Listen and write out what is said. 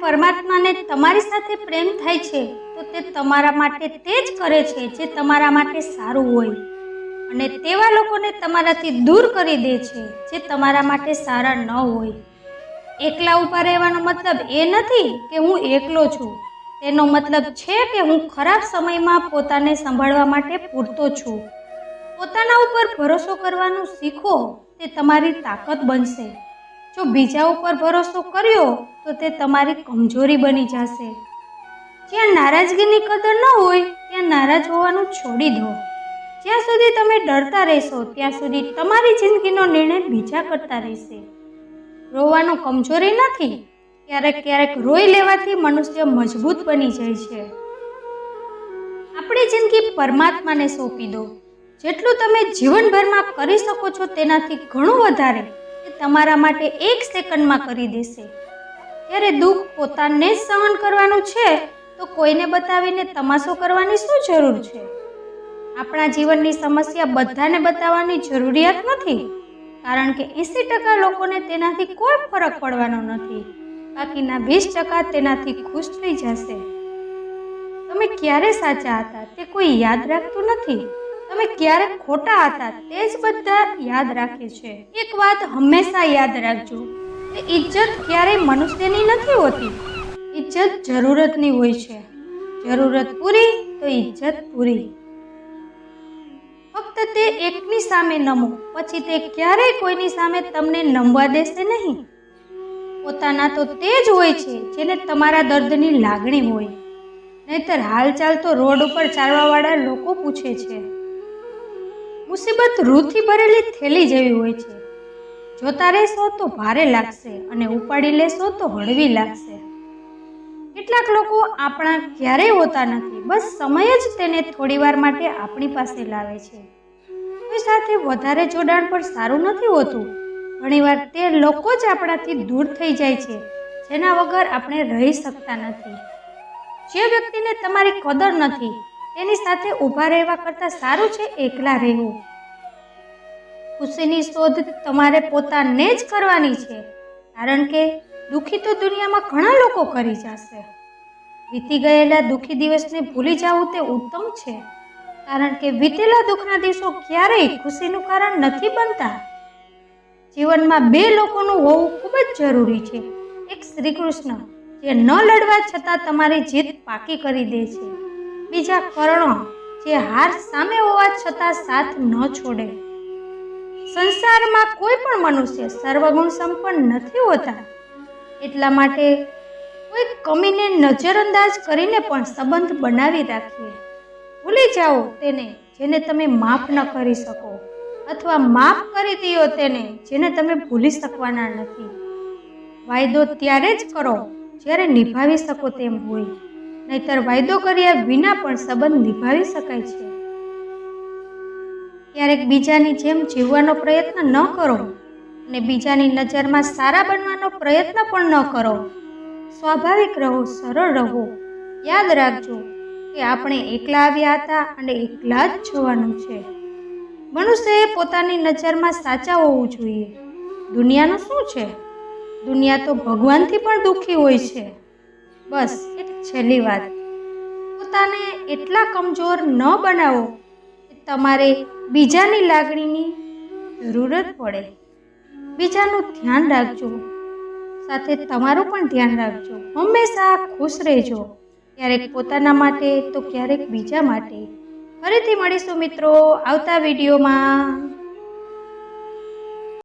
પરમાત્માને તમારી સાથે પ્રેમ થાય છે, તો તે તમારા માટે તે જ કરે છે જે તમારા માટે સારું હોય. અને તેવા લોકોને તમારાથી દૂર કરી દે છે જે તમારા માટે સારા ન હોય. એકલા ઊભા રહેવાનો મતલબ એ નથી કે હું એકલો છું. તેનો મતલબ છે કે હું ખરાબ સમયમાં પોતાને સંભાળવા માટે પૂરતો છું. પોતાના ઉપર ભરોસો કરવાનું શીખો, તે તમારી તાકાત બનશે. જો બીજા ઉપર ભરોસો કર્યો, તો તે તમારી કમજોરી બની જશે. જ્યાં નારાજગીની કદર ન હોય, ત્યાં નારાજ હોવાનું છોડી દો. જ્યાં સુધી તમે ડરતા રહેશો, ત્યાં સુધી તમારી જિંદગીનો નિર્ણય બીજા કરતા રહેશે. રોવાનું કમજોરી નથી, ક્યારેક ક્યારેક રોઈ લેવાથી મનુષ્ય મજબૂત બની જાય છે. આપણી જિંદગી પરમાત્માને સોંપી દો. જેટલું તમે જીવનભરમાં કરી શકો છો તેનાથી ઘણું વધારે. તમારા માટે એક સેકન્ડમાં કરી દેશે. ત્યારે દુઃખ પોતાને જ સહન કરવાનું છે, તો કોઈને બતાવીને તમાશો કરવાની શું જરૂર છે? આપણા જીવનની સમસ્યા બધાને બતાવવાની જરૂરિયાત નથી, કારણ કે એંસી ટકા લોકોને તેનાથી કોઈ ફરક પડવાનો નથી. બાકીના વીસ ટકા તેનાથી ખુશ થઈ જશે. તમે ક્યારે સાચા હતા તે કોઈ યાદ રાખતું નથી? તમે ક્યારેક ખોટા હતા તે જ બધા યાદ રાખે છે. એક વાત હંમેશા યાદ રાખજો કે ઇજ્જત ક્યારેય મનુષ્યની નથી હોતી. ઇજ્જત જરૂરતની હોય છે. જરૂરત પૂરી તો ઇજ્જત પૂરી. ફક્ત તે એકની સામે નમો, પછી તે ક્યારેય કોઈની સામે તમને નમવા દેશે નહીં. પોતાના તો તે જ હોય છે જેને તમારા દર્દની લાગણી હોય. નહીતર હાલચાલ તો રોડ ઉપર ચાલવાવાળા લોકો પૂછે છે. મુસીબત રૂથી ભરેલી થેલી જેવી હોય છે. જોતા રહેશો તો ભારે લાગશે અને ઉપાડી લેશો તો હળવી લાગશે. કેટલાક લોકો આપણા ક્યારેય હોતા નથી, બસ સમય જ તેને થોડીવાર માટે આપણી પાસે લાવે છે. કોઈ સાથે વધારે જોડાણ પણ સારું નથી હોતું. ઘણીવાર તે લોકો જ આપણાથી દૂર થઈ જાય છે, જેના વગર આપણે રહી શકતા નથી. જે વ્યક્તિને તમારી કદર નથી તેની સાથે ઊભા રહેવા કરતાં સારું છે એકલા રહેવું. ખુશીની શોધ તમારે પોતાને જ કરવાની છે, કારણ કે દુઃખી તો દુનિયામાં ઘણા લોકો કરી જશે. વીતી ગયેલા દુઃખી દિવસને ભૂલી જવું તે ઉત્તમ છે, કારણ કે વીતેલા દુઃખના દિવસો ક્યારેય ખુશીનું કારણ નથી બનતા. જીવનમાં બે લોકોનું હોવું ખૂબ જ જરૂરી છે, એક શ્રી કૃષ્ણ, જે ન લડવા છતાં તમારી જીત પાકી કરી દે છે. બીજા કર્ણો જે હાર સામે હોવા છતાં સાથ ન છોડે. સંસારમાં કોઈ પણ મનુષ્ય સર્વગુણ સંપન્ન નથી હોતા. એટલા માટે કોઈ કમીને નજરઅંદાજ કરીને પણ સંબંધ બનાવી રાખીએ. ભૂલી જાઓ તેને જેને તમે માફ ન કરી શકો અથવા માફ કરી દો તેને જેને તમે ભૂલી શકવાના નથી. વાયદો ત્યારે જ કરો જ્યારે નિભાવી શકો તેમ હોય. નહીતર વાયદો કર્યા વિના પણ સંબંધ નિભાવી શકાય છે. ક્યારેક બીજાની જેમ જીવવાનો પ્રયત્ન ન કરો અને બીજાની નજરમાં સારા બનવાનો પ્રયત્ન પણ ન કરો. સ્વાભાવિક રહો, સરળ રહો. યાદ રાખજો કે આપણે એકલા આવ્યા હતા અને એકલા જ જવાનું છે. મનુષ્યએ પોતાની નજરમાં સાચા હોવું જોઈએ. દુનિયાનું શું છે? દુનિયા તો ભગવાનથી પણ દુઃખી હોય છે. બસ એક છેલ્લી વાત. પોતાને એટલા કમજોર ન બનાવો કે તમારે બીજાની લાગણીની જરૂરત પડે. બીજાનું ધ્યાન રાખજો. સાથે તમારું પણ ધ્યાન રાખજો. હંમેશા ખુશ રહેજો. ક્યારેક પોતાના માટે તો ક્યારેક બીજા માટે. ફરીથી મળીશું મિત્રો આવતા વિડીયોમાં.